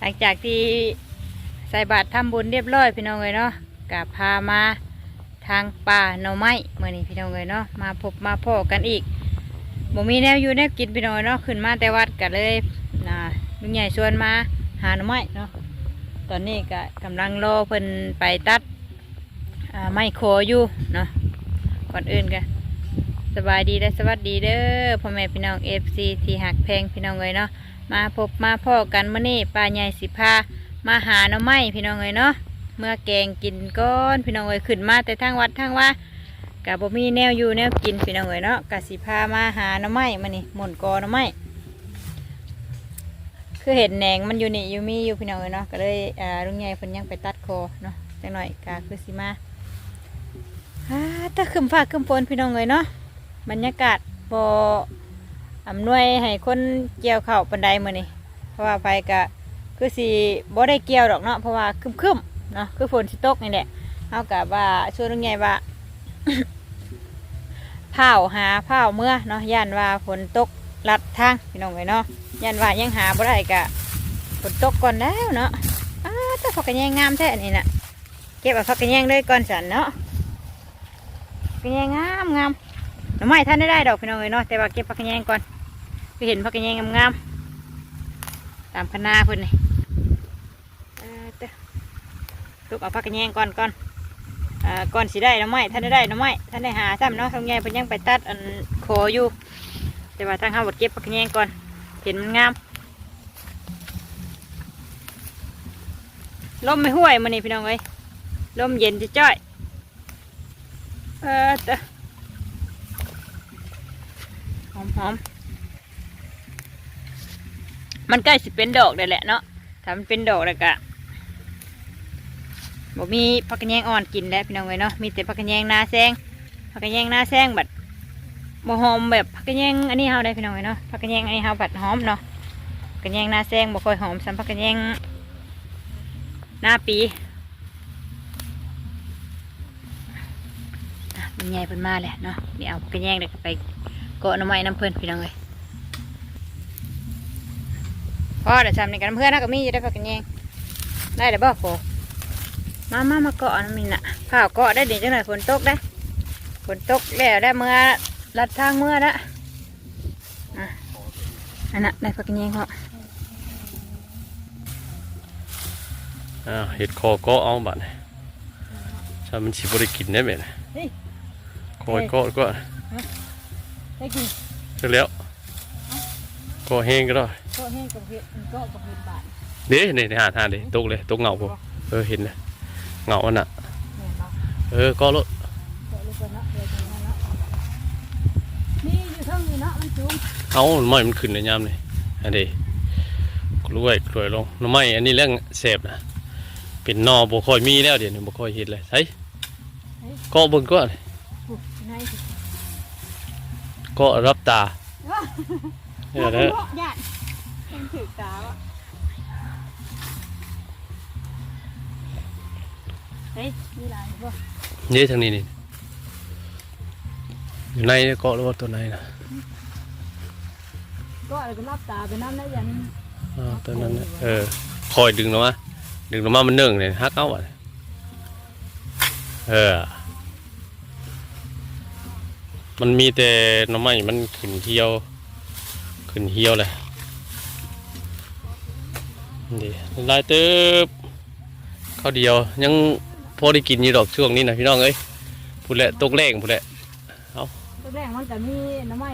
หลังจากที่ใส่บาตรทำบุญเรียบร้อยพี่น้องเลยเนาะกับพามาทางป่าหน่อไม้เมื่อนี้พี่น้องเลยเนาะมาพบมาพ่อกันอีกบ่มีแนวอยู่แนวกินพี่น้องเนาะขึ้นมาแต่วัดกันเลยนะลุงใหญ่ชวนมาหาหน่อไม้เนาะตอนนี้ก็กำลังรอเพิ่นไปตัดไม้โคอยู่เนาะก่อนอื่นกันสบายดีและสวัสดีเด้อพ่อแม่พี่น้องเอฟซีที่หักแพงพี่น้องเลยเนาะ มาพบมาพ่อกันมื้อนี้ป้าใหญ่สิพามาหาหน่อไม้พี่น้องเอ้ยเนาะเมื่อแกงกินก้อนพี่น้องเอ้ยขึ้นมาแต่ทางวัดทางว่ากับบ่มีแนวอยู่แนวกินพี่น้องเอ้ยเนาะกะสิพามาหาหน่อไม้มานี่หมุนกอหน่อไม้คือเห็นแหนงมันอยู่นี่อยู่มีอยู่พี่น้องเอ้ยเนาะก็เลยอ่าลุงใหญ่เพิ่นยังไปตัดคอเนาะจังหน่อยกะคือสิมาฮ่าตะขึ้นฟ้าขึ้นฝนพี่น้องเอ้ยเนาะบรรยากาศบ่ อำนวยให้คนเกี่ยวข้าวปันไดมือนี่เพราะว่าไปกะคือสีบ่ได้เกี่ยวดอกเนาะเพราะว่าคึมคึมๆเนาะคือฝนสิตกนี่แหละเอากับว่าช่วยลุงใหญ่ว่าเผาหาเผาเมื่อเนาะย่านว่าฝนตกลัดทางพี่น้องเลยเนาะย่านว่ายังหาบ่ได้กะฝนตกก่อนแล้วเนาะอ้าแต่พักกันแยงงามแท้นี่น่ะเก็บเอาพักกันแยงเลยก่อนสันเนาะกกันแยงงามงามหน่อไม้ท่านได้ได้ดอกพี่น้องเลยเนาะแต่ว่าเก็บผักกระแยงก่อน ไปเห็นผักกระแยงงามๆตามคณะเพิ่นนี่ลูกเอาผักกระแยงก่อนก่อนก่อนสิได้หน่อไม้ท่านได้ได้หน่อไม้ท่านได้หาซ้ำเนาะทางใหญ่เพิ่นยังไปตัดอันโคอยู่ แต่ว่าทางเฮาบดเก็บผักกระแยงก่อน เห็นมันงามลมไม่ห้วยมันนี่พี่น้องเอ้ยลมเย็นจะจ้อยเออเด้หอมหอมๆ มันใกล้สิเป็นดอกได้แหละเนาะถ้ามันเป็นดอกแล้วก็บ่มีผักกระแยงอ่อนกินแล้วพี่น้องเลยเนาะมีแต่ผักกระแยงนาแซงผักกระแยงนาแซงแบบบ่หอมแบบผักกระแยงอันนี้เฮาได้พี่น้องเลยเนาะผักกระแยงอันนี้เฮาบัดหอมเนาะผักระแยงนาแซงบ่ค่อยหอมสำผักกระแยงหน้าปีมันใหญ่เพิ่นมาแหละเนาะนี่เอาผักกระแยงเด็กไปเกาะหน้ำไม้น้ำเพื่อนพี่น้องเลย พ่อเดี๋ยวทำในกันเพื่อนนะก็มีจะได้พักกันแยงได้เดี๋ยวบอกโปมามามาเกาะน้ำมินน่ะข้าวเกาะได้ดีจังหน่อยฝนตกได้ฝนตกแล้วได้เมื่อลัดทางเมื่อละอะอันน่ะได้พักกันแยงเขาอ่าเห็ดคอก็เอาบัดนี้ถ้ามันสิบ่ได้กินได้แม่นะเฮ้ยคอยก็ก็ได้กินเสร็จแล้ว ก็แห้งก็ได้เกาะแห้งกับเห็ดเกาะกับเห็ดบาทเด้นี่หาทานเด้ตกเลยตกเงาพวกเออเห็นนะเงาอันน่ะเนี่ยเนาะเออก็รถเกาะลูกเนาะเดี๋ยวจะมาเนาะนี่อยู่เท่านี้เนาะมันสูงเอาไม้มันขึ้นในยามนี่อันนี้กล้วยกล้วยลงหน้ำไม้อันนี้เรื่องเสพนะเป็นหนอบ่ค่อยมีแล้วเดี๋ยวนี้บ่ค่อยเห็นเลยใช่ก็เบิ่งก็ปุ๊บไหนสิก็รับตา เนี่ยนะญาติยังถือตาวะเฮ้ยมีหลายบ่นี่ทางนี้นี่อยู่ในเกาะหรือว่าตัวไหนนะก็อะไรก็รับตาไปน้ำได้ยันอ่าตัวนั้นน่ะเออคอยดึงลงมาดึงลงมามันเนื่องเลยฮักเอาอะเออ มันมีแต่หน้ำไม้มันขึ้นเหี่ยว ขึ้นเหี่ยวเลยนี่ลายเติบข้าวเดียว ยังพอได้กินอยู่ดอกช่วงนี้นะพี่น้องเอ้ยพูดแหละตกแรงพูดแหละตัวแรกมันจะมีน้ำไม้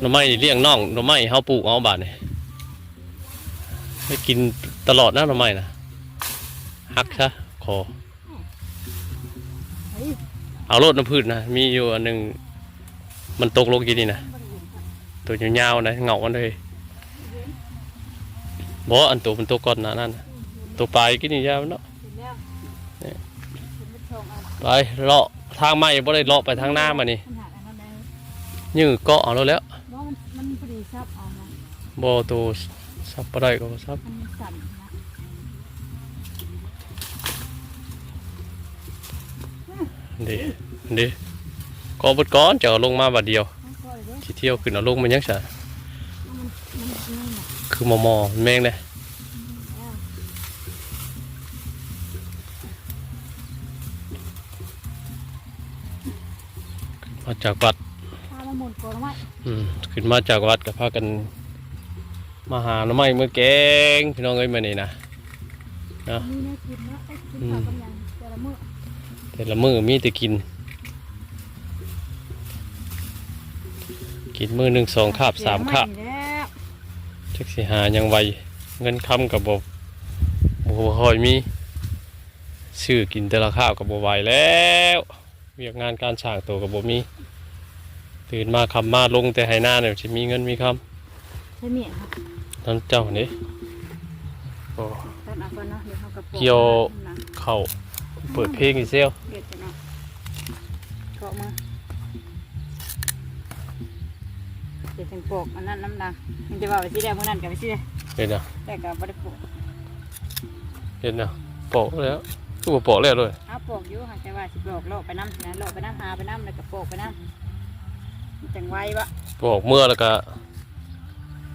หน้ำไม้นี่เลี้ยงน้องหน้ำไม้เฮาปลูกเอาบาดนี่ให้กินตลอดนะหน้ำไม้นะฮักซะคอเฮ้ยเอารถน้ำพืชนะมีอยู่อันหนึ่งมันตกลงกินนี่นะ ตัวยาวๆนะเหงาอันเลยบ่อันตัวมันตกก่อนหนะนั่นน่ะตัวปลายกินนี่ยาวเนาะเสร็จแล้วเนี่ยเห็นมันชงเอาไปเลาะทางไม้บ่ได้เลาะไปทางหน้ามานี่ขนาดอันนั้นเลยยื้อเกาะเอาแล้วแล้วเพราะมันมันพอดีซับเอานะบ่ตัวซับบ่ได้ก็บ่ซับมันสั่นนะเด้เด้ก็เบดก้อนจะเอาลงมาบัดเดียว ที่เที่ยวขึ้นเอาลงมันยังใช่คือมอมอแมงเลยมาจากวัดขึ้นมาจากวัดกับพากัน มาหาหน่อไม้เมื่อแกงพี่น้องเอ้ยมานี่นะนะแต่ละมือมีแต่กิน กินมือหนึ่งสองคาบสามคาบเสียงนแล้วจักสิหายังไวเงินคำกับบบ่ค่อยมีซื้อกินแต่ละข้าวกับบ่ไหวแล้วเวียกงานการสร้างตัวกับบ่มี ตื่นมาคำมาลงแต่ให้หน้าเนี่ยจะมีเงินมีคใช่เมียครับำนั่นเจ้านี่โอ้ตัดเอาก่อนเนาะเดี๋ยวเขากระโปรงเกี่ยวนะเข้าเปิดเพลงอีเซลเด็ดจะเนาะเกาะมา เด็ดจังโปกอันนั้นน้ำดังมันจะว่าไปสิได้มื้อนั้นกับไปสิได้เห็นนะแต่ก็บ่ได้ปลูกเห็นนะโปะแล้วคือบ่โปะแล้วเลยเอาปลูกอยู่หากแต่ว่าสิปลูกโลกไปน้ำนะโลกไปน้ำหาไปน้ำแล้วก็ปลูกไปน้ำมันจังไวบะโปะเมื่อแล้วก็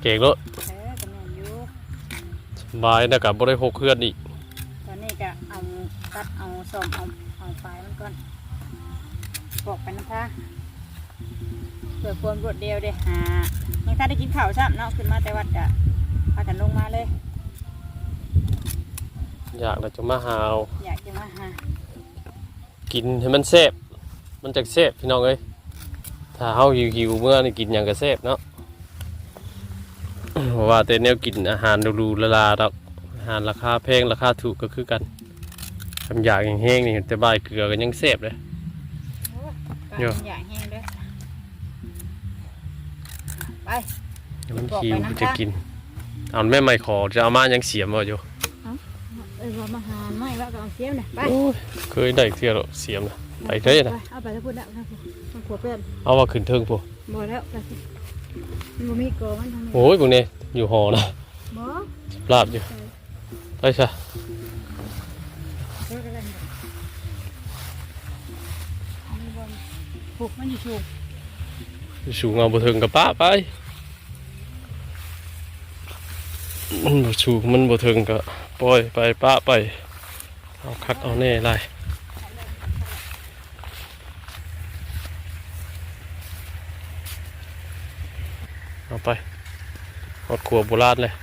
เก่งรถเออก็แม่นอยู่สบายนะกับบ่ได้หกเคลื่อนอีกตอนนี้ก็เอาตัดเอาส้มเอาเอาปลายมันก่อนปลูกไปน้ำท่าเพื่อความรวดเร็วเด้หายังถ้าได้กินข้าวซ้ำเนาะขึ้นมาแต่วัดก็พากันลงมาเลย อยากเราจะมาหาเอาอยากจะมาหากินให้มันแซ่บมันจักแซ่บพี่น้องเอ้ยถ้าเฮาหิวๆเมื่อนี่กินหยังก็แซ่บเนาะเพราะว่าแต่แนวกินอาหารดูๆละลาดอกอาหารราคาแพงราคาถูกก็คือกันคำอยากแห้งๆนี่แต่บายเกลือก็ยังแซ่บเลยก็เดี๋ยวอยากแห้งเด้อ ไปมันบอกหิวไปนะคะจะกินเอาแม่ไม่ขอจะเอามายังเสียมบ่อยู่เออว่ามาหาไม่ว่าก็เอาเสียมเลยไปโอ้ยเคยได้เที่ยวแล้วเสียมนะไปเถอะนะเอาไปแล้วพูดแล้วนะมันขวบเพื่อนเอาว่าขึ้นเทิงพวกบ่แล้วไปสิมันบ่มีกอมันทางนี้โอ้ยพวกนี้อยู่หอนะบ่ปราบอยู่ไปซะเลิกอะไรเนี่ยอันนี้บ่ปลูกมันอยู่สูง สูงเอาบ่ถึงกับป้าไปมันบ่สูงมันบ่ถึงก็ปล่อยไปป้าไปเอาคักเอาแน่ไรเอาไปหอดครัวโบราณเลยก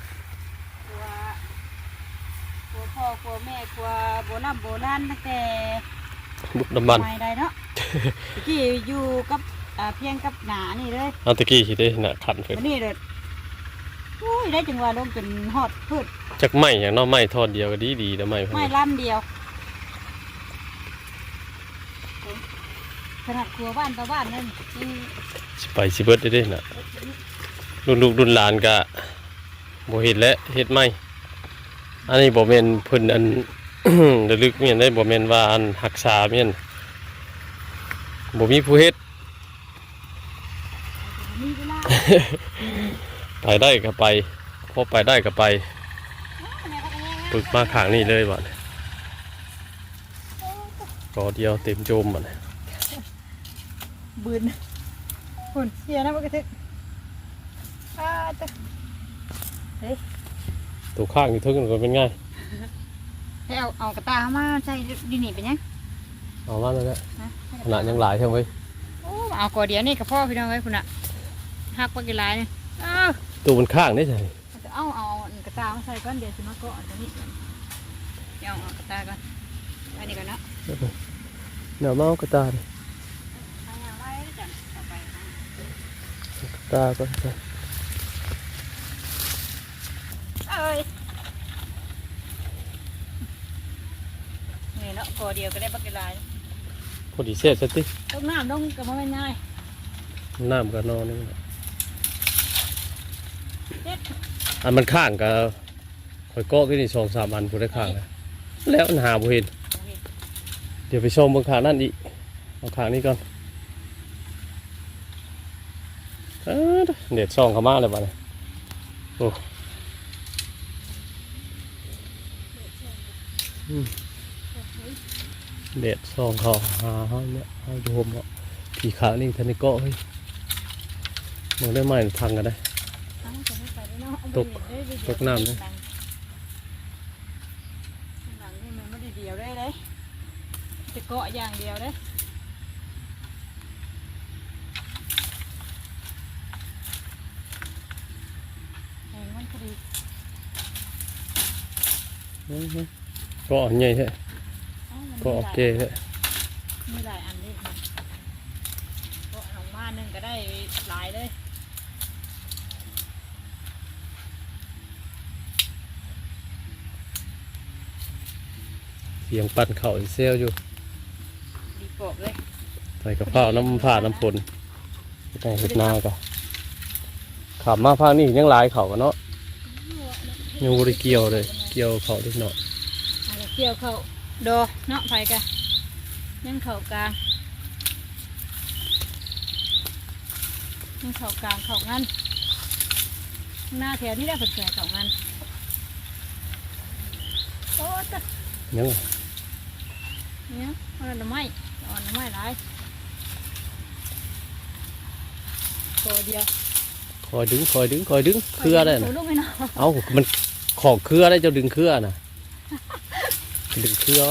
ลัวกลัวพ่อกลัวแม่กลัวโบราณโบราณตั้งแต่บุกน้ำมันสมัยใดเนาะตะกี้อยู่กับ อ่าเพียงกับหนานี่เลยเอาตะกี้สิได้น่ะขันเพิ่นวันนี้เด้ออุ้ยได้จังหวะลงเป็นฮอดพืชจักไม้อย่างเน้อไม้ทอดเดียวก็ดีดีๆนะไม้เพิ่นไม้ล่ำเดียวขนาดครัวบ้านต่อบ้านนั่นยังสิไปสิเบิดได้เด้น่ะรุ่นลูกรุ่นหลานก็บ่เฮ็ดและเฮ็ดไม่อันนี้บ่แม่นเพิ่นอัน ระลึกแม่นได้บ่แม่นว่าอันรักษาแม่นบ่มีผู้เฮ็ดมีเวลา ไปได้ก็ไปพอไปได้ก็ไปปึกมาข้างนี้เลยบัดนี้ก็เดียวเต็มโจมบัดนี้บืนฝุ่นเสียนะมันก็ถึกอ่าตะตัวข้างอยู่เทึงก็เป็นไงให้เอาเอากระตาเข้ามาใส่ดินนี่เป็นยังเอามาแล้วแหละฮะขนาดยังหลายเท่าไว้ยโอ้เอากอเดียวนี่กับพ่อพี่น้องไว้คุณอะ หักปากกี่ลายเนี่ยอ้าวตัวมันข้างได้ใช่เอาเอาอันกระตามาใส่ก่อนเดี๋ยวสิมาเกาะอันนี้เดี๋ยวเอากระตาก่อนอันนี้ก่อนเนาะเดี๋ยวมาเอากระตาดิทางอย่างไรจ้ะต่อไปนะกระตาก็ใช่เอ้ยนี่เนาะกอเดียวก็ได้ปากกี่ลายพอดีเสียสติต้มน้ำต้องกับมันง่ายน้ำก็นอนนี่แหละเด็ด อันมันข้างก็คอยเกาะที่นี่สองสามอันผู้ได้ข้างแล้วแล้วมันหาบ่เห็น เดี๋ยวไปชมบนขางนั่นอีกเอาขางนี้ก่อนเด็ดซองเขามาเลยบ้านี้โอ้เด็ดซองเขาหาเขาเนี่ยเอาดูมเนาะผีขางนี่ทันในเกาะเฮ้ยมองได้ไหมพังกันได้ ตกตกน้ำเลยหลังนี่มันไม่ได้เดียวได้เลยจะเกาะอย่างเดียวเลยแหงมันพอดีเกาะใหญ่แท้เกาะเกแท้ไม่ได้อันนี้กาะนองมาหนึ่งก็ได้หลายเลย เสียงปั่นเข่าเซลอยู่ดีปกเลยใส่กระเพราน้ำผ้าน้ำพลต้องเห็ดนาก็ขับมาภาคนี้ยังหลายเขากันเนาะยังบริเกี่ยวเลย เกี่ยวเขาเล็กน้อยอาจจะเกี่ยวเข้าโดเนาะไปกะยังเข่ากลางยังเข่ากลางเข่างันข้างหน้าแถวนี้ได้ผลแก่เข่างันโอ้ตะยัง เนี่ยอ่อนหน่อไม้อ่อนหน่อไม้หลายตัวเดียวคอยดึงคอยดึงคอยดึงเครือได้โอ้นะลูกไม่เนาะเอ้ามันของเครือได้เจ้าดึงเครือนะดึงเครือ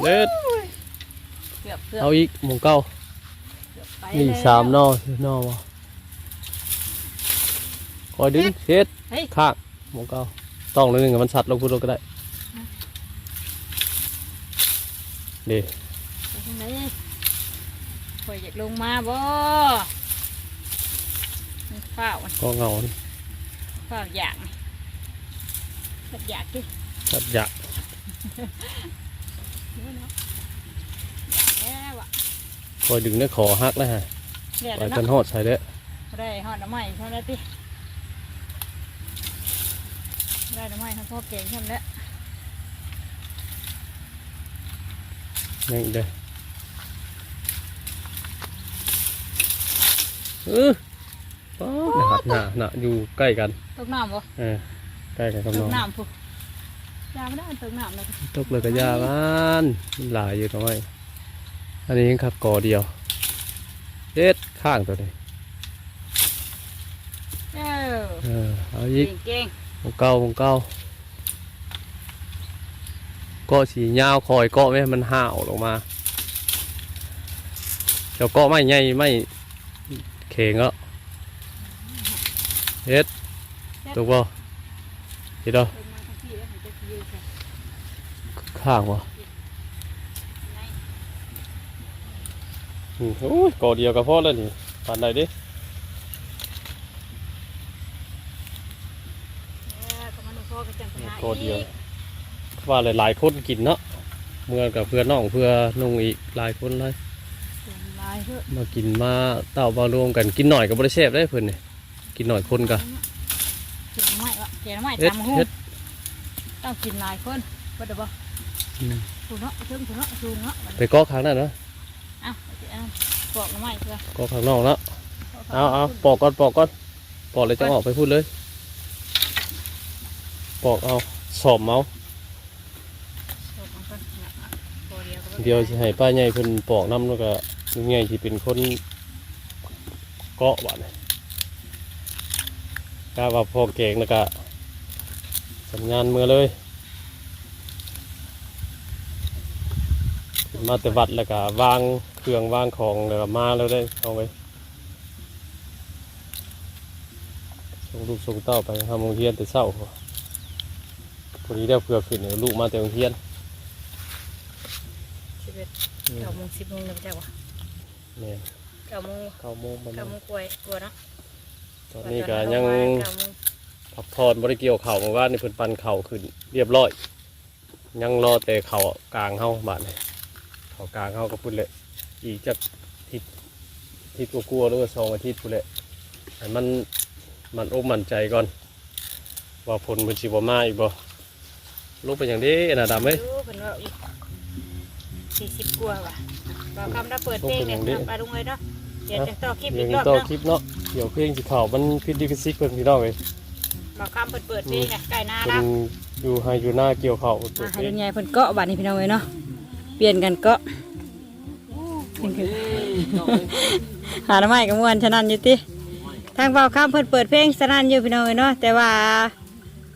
เล็ดเกือบเกือบเอาอีกหมองเก้าเกือบไปนี่แล้วสามนอสี่นอวะคอยดึงเช็ดเฮ้ยข้างหมองเก้าต้องเลยหนึ่งมันสัตว์ลงพุทธก็ได้ เดีไปทางไหนข่อยอยากลงมาบ่มันเฝ้ามันก็เงานี่เฝ้าอยากสัตว์อยากกินสัตว์อยากเยอะเนาะอยากแล้วอะคอยดึงได้ขอฮักนะฮะเรียกไว้แล้วกันเนาะหอดใส่เด้อได้หอดหน้ำไม้เท่านั้นติได้หน้ำไม้ทั้งพ่อเก่งเท่านั้นแหละ ยังอีกเด้อเออป๊าดหนาหนาอยู่ใกล้กันตกน้ำบ่เออใกล้กันกับตน้อกงน้ำผู้ยาไม่ได้มันตกน้ำเลยตกเลยกระยาบ้านมันหลายอยู่น้อยอันนี้ยังขับกอเดียวเอ็ดข้างตัวนี้เออเออเอาเก่อีกงเก่งวงเก้าวงเก้าเก็สียาวคอยเกาะไม่ให้มันห่าวลงมาเจ้าเกาะไม่ใหญ่ไม่เข่งแล้วเอ็ดถูกป่ะเห็นดอลงมาทั้งที่แล้วมันจะยืดใส่ข้างป่ะในอืมโอ้ยเกาะเดียวกับพ่อแล้วนี่ปานใดดิเออก็มันพ่อก็จังหาเกาะเดียว ว่าหลายๆคนกินเนาะเมื่อกับเพื่อนน้องเพื่อนุ่งอีกหลายคนเลยลายเถอะมากินมาเต่ามารวมกันกินหน่อยกับบริเชฟได้เพื่อนนี่กินหน่อยคนกันเขียนไม้วะเขียนไม้เฮ็ดตามหูเฮ็ดต้องกินหลายคนบ่ได้บ่อืมถูกเนาะถึงถูกเนาะถูกเนาะไปเกาะข้างนั้นเนาะเอ้าเอาสิเอาปอกหน่อไม้เพื่อเกาะข้างนอกเนาะเอาเอาปอกก่อนปอกก่อนปอกเลยจะออกไปพูดเลย ปอกเอาสอบเอาปอกมันก่อนเนี่ยอะปอก เดียวก็บ่ให้ป้าใหญ่เพิ่นปอกน้ำแล้วก็ลุงใหญ่ที่เป็นคนเกาะบ้านนี่กล้าว่าพอเก่งแล้วก็สัญญาณมือเลยมาแต่วัดแล้วก็วางเครื่องวางของแล้วก็มาแล้วได้เอาไว้ส่งลูกส่งเต้าไปทำโรงเรียนแต่เช้าพอดีได้เพื่อขึ้นลูกมาแต่โรงเรียน เอ็ดเก้าโมงสิบโมงเลยจ้าวะเนี่ยเก้าโมงเก้าโมงประมาเก้าณโมงกล้วยกลัวเนาะตอนนี้ก็ยังเก้าโมงพักทอนบริเกี่ยวเข่าเมื่อวานนี่เพิ่นปันเข่าขึ้น เรียบร้อย ยังรอแต่เข่ากลางเฮาบาดนี่เข่ากลางเฮาก็พุ่นเลยอีกจักทิศทิศกลัวๆหรือว่าสองอาทิตย์พุ่นเลยให้มันมันอกมั่นใจก่อน ว่าผลมันสิบ่มาอีกบ่ลูกเป็นอย่างนี้น่ะดำเอ้ย ดูเพิ่นว่าอีก สี่สิบกว่าว่ะบอกคำได้เปิดเพลงเนี่ยลูกเป็นอย่างนี้ไปลุงเลยเนาะเดี๋ยวจะต่อคลิปเรีอียกงรอบต่อเนาะคลิปเนาะเดี๋ยวเพลงสิเข่ามันพิดดิกซิกเพิ่นพี่น้องเอ้ยบอกคำเปิดเปิดเพลงเนี่ยไก่นาเพิ่แล้วนอยู่ให้อยู่หน้าเกี่ยวเข่าเพิ่นเปิมาดให้เพลลุงงใหญ่เพิ่นเกาะบัดนี้พี่น้องเลยเนาะเปลี่ยนกันเกาะนี่คือหาหน้าไม้กับมวนฉะนั้นอยู่ติทางเบาข้ามเพิ่นเปิดเพลงสนั่นอยู่พี่น้องเลยเนาะแต่ว่า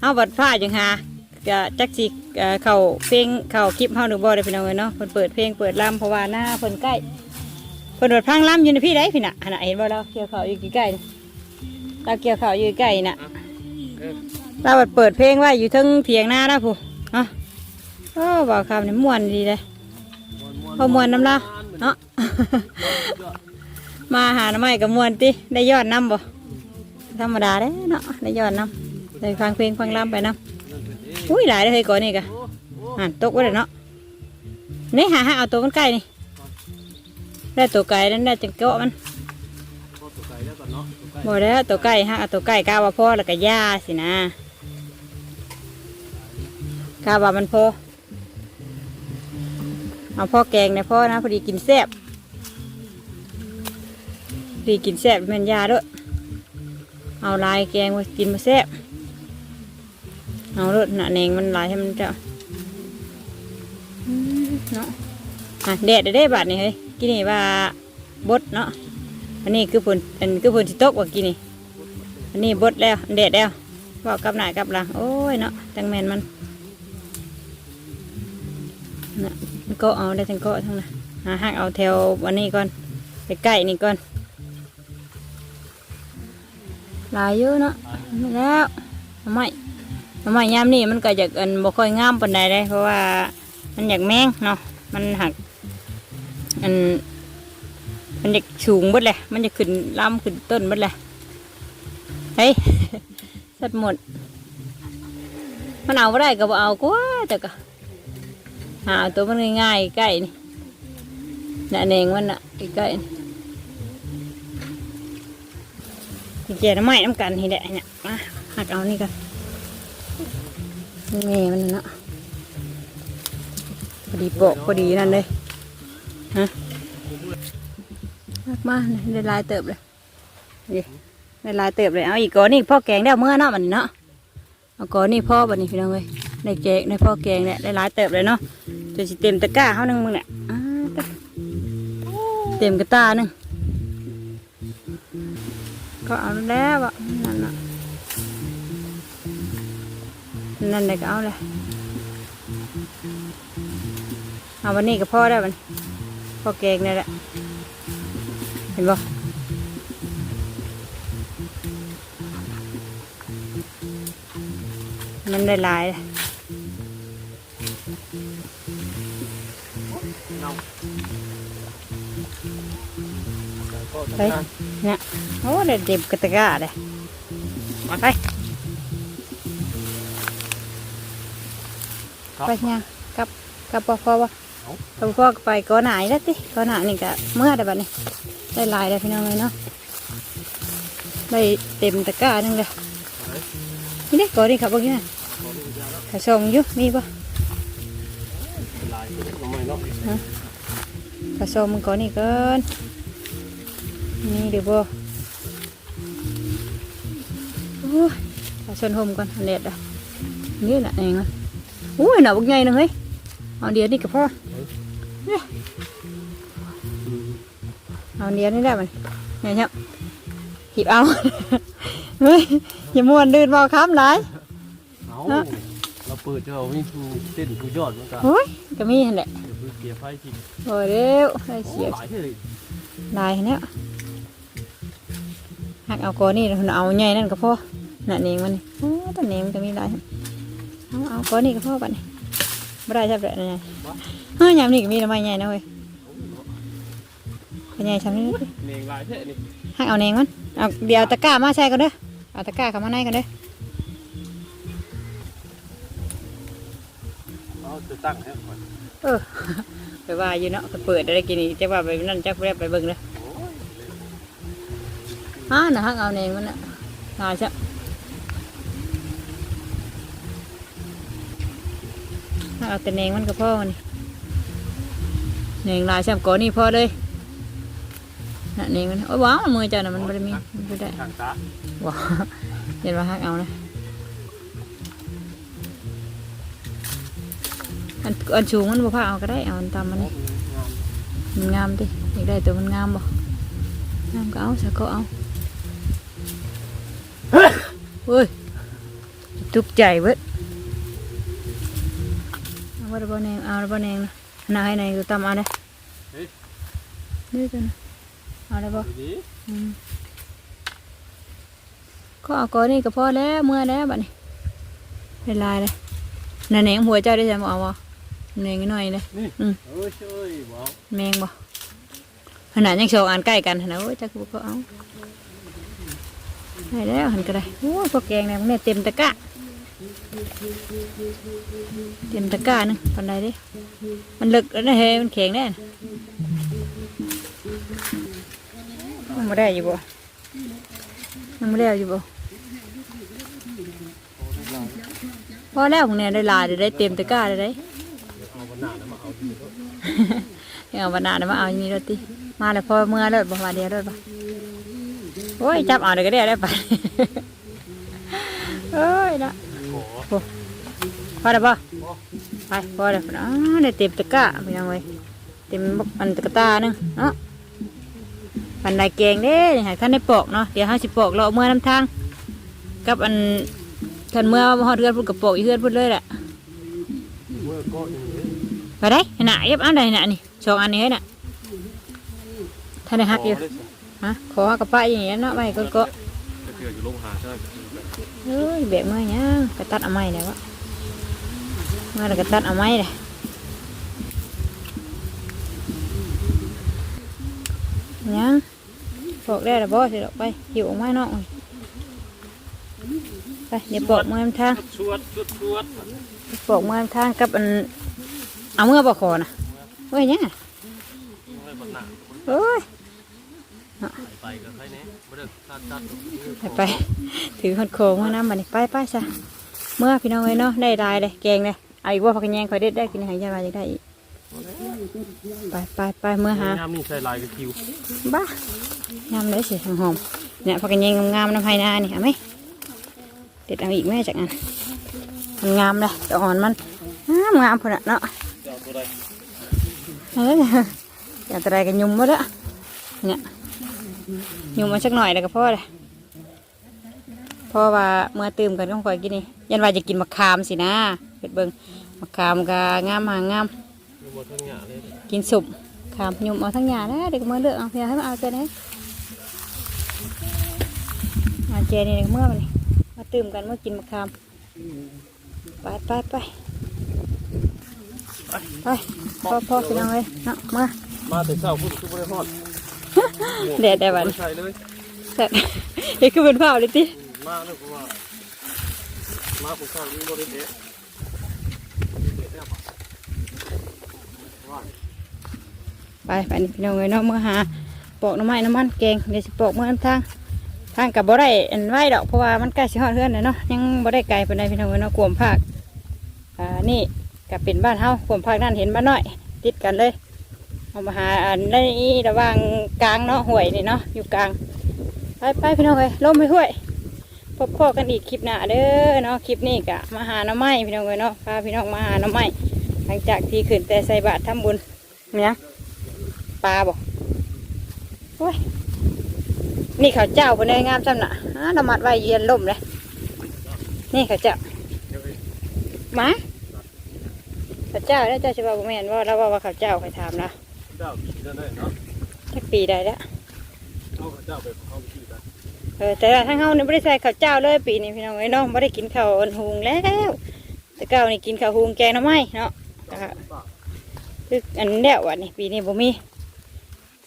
เอาบัดผ้าจังหา ก็จักสิเอ่อเข้าเพลงเข้าคลิปเฮาหรือบ่ได้พี่น้องเลยเนาะเพิ่นเปิดเพลงเปิดลำเพราะว่าหน้าเพิ่นใกล้เพิ่นเปิดพังลำอยู่ในพี่ได้พี่น่ะอันน่ะเห็นบ่เราเกี่ยวข้าวอยู่ใกล้ๆนี่เราเกี่ยวข้าวอยู่ใกล้ๆน่ะเราเปิดเพลงไว้อยู่เทั้งเถียงหน้าแล้วผู้เนาะโอ้บ่าวคำนี่ม่วนดีเลย พอม่วนน้ำลาวเนาะ มาหาหน้ำไม้กับม่วนติได้ยอดน้ำบ่ธรรมดาเด้เนาะได้ยอดน้ำได้ฟังเพลงฟังรำไปน้ำ อุ้ยหลายเลยเฮ้ยก่อนนี่กะหันตกไว้เลยเนาะนี่หาหาเอาตัวมันใกล้นี่ได้ตัวไก่นั่นได้จังเกาะมันบ่ได้วตัวไก่ฮะเอาตัวไก่กาว่าพ่อแล้วก็ย่าสินะกาว่ามันพอเอาพ่อแกงในพ่อนะพอดีกินแซ่บพอดีกินแซ่บแมันยาด้วยเอาลายแกงมากินมาแซ่บ เอาด้วยหนาแนงมันหลายให้มันเจ้าเนาะอะแดดได้ได้บาทนี่เฮ้ยกินนี่ว่าบดเนาะอันนี้คือผลอันคือผลที่ตกว่ากินนี่อันนี้บดแล้วแดดแล้วบอกกับหน้ากับหลังโอ้ยเนาะจังแมนมันน่ะมันก็เอาได้ทั้งเก็ทั้งนั้นหาหักเอาแถววันนี้ก่อนไปใกล้นี่ก่อนหลายเยอะเนาะแล้วไม่ ทำไมยามนี่มันก็อยากอันบ่ค่อยงามปานใดเลยเพราะว่ามันอยากแมงเนาะมันหักอันมันจะสูงเบดเลยมันจะขึ้นลำขึ้นต้นเบดเลยเฮ้ยสัดหมด มันเอาไ่ได้ก็บ่เอากว่าแต่ก็หาตัวมันง่ายๆใกล้นี่น่ะเนงมันน่ะใกล้ๆนี่สิเจน้ำไม้น้ำกันทีเดะเนี่ยมาหักเอานี่กัน นี่มันนะพอดีโปะพอดีนั่นเลยฮะมากมากได้หลายเติบเลยนี่ได้ลายเติบเลยเอาอีกก้อนนี่พ่อแกงได้เมื่อเนาะมันเนาะเอาก้อนนี่พ่อบันนี้พี่น้องเว้ยได้แกงได้พ่อแกงเนี่ยได้ลายเติบเลยเนาะจนสิเต็มตะกร้าเขาหนึ่งมึงเนี่ยเต็มกระตาหนึ่งก็เอาแล้วอะ นั่นเลยก็เอาเลยเอาวันนี้ก็พ่อได้วันพ่อแกงนี่แหละเห็นบ่มันได้หลายเลยไปเนี่ยโอ้เด็ดเด็บกระตะกร้าเลยไป ไปเนี่ยกลับกลับพอพอวะกลับพอก็ไปก้อนหนายแล้วติก้อนหนานี่ก็เมื่อได้บัดนี้ ได้หลายเลยพี่น้องเลยเนาะได้เต็มตะกร้าหนึงเลยนี่เด็กก่อนดิครับเมื่อกี้น่ะขาชมอยู่มีปะลายทำไมเนาะขาชมมันก่อนนี่เกินนี่เดี๋ยวบ่โอ้ยขาชนห่มก่อนอันเด็ดอะนี่แหละเองอะ อุ้ยหนาบุกใหญ่หนึงเฮ้ยเอาเดียวนี่กับพ่อเนี่ยเอาเดียวนี่ได้มันเนี่ยเนี่ยหีบเอาเฮ้ยอย่าม่วนดืนบอค้ำหลายเอาเนาะเราเปิดเจอมีผู้เต้นผู้ยอดมันก็โอ้ยก็มีหั่นแหละเดี๋ยวเกียร์ไฟกินโอ้ยเร็วได้เสียหลายเลยลายเนี่ยหักเอากอนี่แล้วเอาใหญ่นั่นก็พอน่ะเนงมันนี่โอ้ตัวเนงมันก็มีลาย เอาเอากอนี่ก็พอบัดนี้ไม่ได้ใช่ไหมเนี่ยเฮ้ยยามนี่ก็มีทำไมใหญ่นะเว้ยเป็นใหญ่ชำนี้เนงลายแท้นี่หักเอาเนงมันเอาเดี๋ยวตะกร้ามาใส่กันเด้อเอาตะกร้าเข้ามาในกันเด้อเอาจะตั้งให้ก่อนเออไปว่าอยู่เนาะเปิดได้กินนี่จะว่าไปนั่นจักไปได้ไปเบิ่งเลยโอ้ยอ่านะฮักเอาเนงมันน่ะลาใช่ เอาแต่เนงมันก็พ่อนี่เนงลายใช่ก่อนนี่พ่อเลยน่ะเนงมันโอ้ยว้าวมือเจ้าน่ะมันไม่ได้มีมันไม่ได้ทางตาว้าวเห็นว่าฮักเอานะอันอันชูงมันบ่พาเอาก็ได้เอาอันตามมันนี่มันงามดิอยากได้ตัวมันงามบ่งามก็เอาสักก็เอาเฮ้ยตุกใจเว้ย เอาบ่ได้บ่แนงเอาบ่แนงนะหนาให้ไหนกูตามเอาได้นี่ตัวนะเอาได้บ่ดีอืมก็เอาก้อนนี่ก็พอแล้วเมื่อแล้วบัดนี้เป็นลายเลยนั่นเองหัวเจ้าได้ใช่ไหมเอาบ่เแมงหน่อยเลยนี่อืมเอ้ยเอ้ยบ่แมงบ่ขนาดยังโชว์อันใกล้กันขนาดโอ้ยจักบุกก็เอาได้แล้วหันก็ได้โอ้ยพวกแกงเนี่ยมันเนี่ยเต็มตะกร้า เต็มตะกร้านึงปันใดดิ มันลึกแล้วนะเฮ้มันแข็งแน่มันไม่ได้อยู่บ่ มันไม่ได้อยู่บ่พอแล้วพวกเนี่ยได้ลายได้เต็มตะกร้าเลยได้เอาวันหน้าแล้วมเอาดีเถอะเอานนาเดี๋ยวมาเอาอย่างนี้รถติมาแล้วพอเมื่อรถบ่มาเดียวรถบ่โอ้ยจับเอาเดี๋ยวก็ได้ได้ไปเอ้ยนะ ขอพอแล้วบ่ไปพอแล้วอ๋อได้เต็มตะกร้าพี่น้องเว้ยเต็มบักอันตะกร้าหนึงเนาะปันไดแกงเด้นี่หากท่านได้ปอกเนาะเดี๋ยวเฮาสิบปอกเราเมื่อน้ำทาง กับอันท่านเมื่อมาฮอดเฮือนพุ่นกับปอกอีเฮือนพุ่นเลยแหละเมื่อก็อย่างนี้ไปได้หน่ะเย็บอันใดน่ะนี่สองอันนี้น่ะท่านได้ฮักอยู่ฮะขอกับป้าอย่างเงี้ยเนาะไม่ก็ก็จะเถื่ออยู่ลงหาใช่ เฮ้ยแบบเมื่อเนี้ยกระตัดเอาไม้เนี่ยวะเมื่อแล้วกระตัดเอาไม้เลยยังปอกได้แล้วบ่สิดอกไปหิวออกไม้นอกเลยไปเดี๋ยวปอกมือทางชวดชวดชวดปอกมือทางกับอันเอาเมื่อบ่ขอนะเว้ยเนี่ยให้วันหน้าโอ้ย ไปกับใครเนี่ยบ่ได้ตัดตัดไปไปถือคนโคงมาน้ำมานี่ไปไปซะเมื่อพี่น้องเอ้ยเนาะได้ลายเลยแกงเลยเอาอีกว่าพักกันแยงคอยเด็ดได้กินหายใจมาจะได้อีกไปไปไปเมื่อหายามนี่ใส่ลายกับคิวบ้ายำเลยสิหอมๆเนี่ยพักกันแยงงามๆน้ำไผ่นานี่เอาไหมเด็ดเอาอีกแม่จากอันมันงามเลยแต่อ่อนมันงามงามพอนะเนาะเจ้าตัวใดเฮ้ยอย่าตะไรกันยุ่มหมดละเนี่ย ยุ่มาสักหน่อยแล้วก็พ่อเลยพราะว่าเมื่อตื่มกันต้องคอยกินนี่ยันว่าจะกินมะขามสินะเปิดเบิงมะขามกงามหางามมีบ่ทั้งากินสุบขามยุ่มเอาทั้งหยานะเด็กเมื่อเลือกเอาเพียให้มาเอาเจนี่เอาเจนี่เด็กเมื่อมานี่มาตื่มกันเมื่อกินมะขามไปไปไปไปพ่อพ่อพี่น้องเลยเนาะมามาแต่เช้าพุ่นคือบ่ได้ฮอด แดดแดดวันใส่เลยเสร็จเฮ้ยคือเป็นผ้าเลยติมาเลยเพราะว่ามาผมเช้านี้บ่ได้เด็ดเด็ดแล้วบ่ว่าไปไปนี่พี่น้องเลยเนาะเมื่อหาปอกน้ำไม้น้ำมันแกงเดี๋ยวสิปอกเมื่อน้ำทางทางกับบ่ได้อันไว้ดอกเพราะว่ามันใกล้สิฮอดเฮือนแล้วเนาะยังบ่ได้ไกลปานใดพี่น้องเลยเนาะกวมภาคอ่านี่กับเป็นบ้านเฮากวมภาคนั่นเห็นบ้านน้อย ติดกันเลย เอามาหาอันในระหว่างกลางเนาะห้วยนี่เนาะอยู่กลาง ไปไปพี่น้องเลยล้มไปห้วยพบพ่อกันอีกคลิปหน้าเด้อเนาะคลิปนี้กะมาหาน้ำไม้พี่น้องเลยเนาะพาพี่น้องมาหาน้ำไม้หลังจากที่ขึ้นแต่ใส่บาตรทำบุญเนี่ยปลาบอกโอ้ยนี่เขาวเจ้าบนได้งามจังน่ะอ่าเรามัดไว้เย็นล่มเลยนี่เขาวเจ้ามาข้าวเจ้าแล้วเจ้าจะบอกบ่แมนว่าเราว่าว่าข้าวเจ้าใครถามนะ เจ้าปีนั่นได้เนาะสักปีได้แล้วเอาเจ้าไปของเขาไปที่กันเออแต่ว่าทั้งเฮานี่ไม่ได้ใส่ข้าวเจ้าเลยปีนี้พี่น้องเอ้ยเนาะไม่ได้กินข้าวอันหุงแล้ว แต่เก้านี่กินข้าวหุงแกงหน้ำไม้เนาะอ่าคืออันเดียววันนี้ปีนี้บ่มี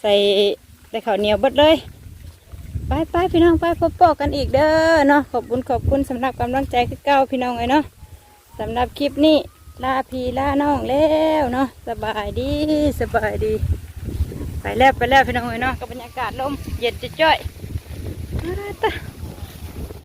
ใส่แต่ข้าวเหนียวเบิดเลยไปไปพี่น้องไปพบปอกันอีกเด้อเนาะขอบคุณขอบคุณสำหรับกำลังใจคือเก้าพี่น้องเอ้ยเนาะสำหรับคลิปนี้ ลาพี่ลาน้องแล้วเนาะสบายดีสบายดี ไปแล้วไปแล้วพี่น้องเอ้ยเนาะกับบรรยากาศลมเย็นจะจ้อยๆอ่า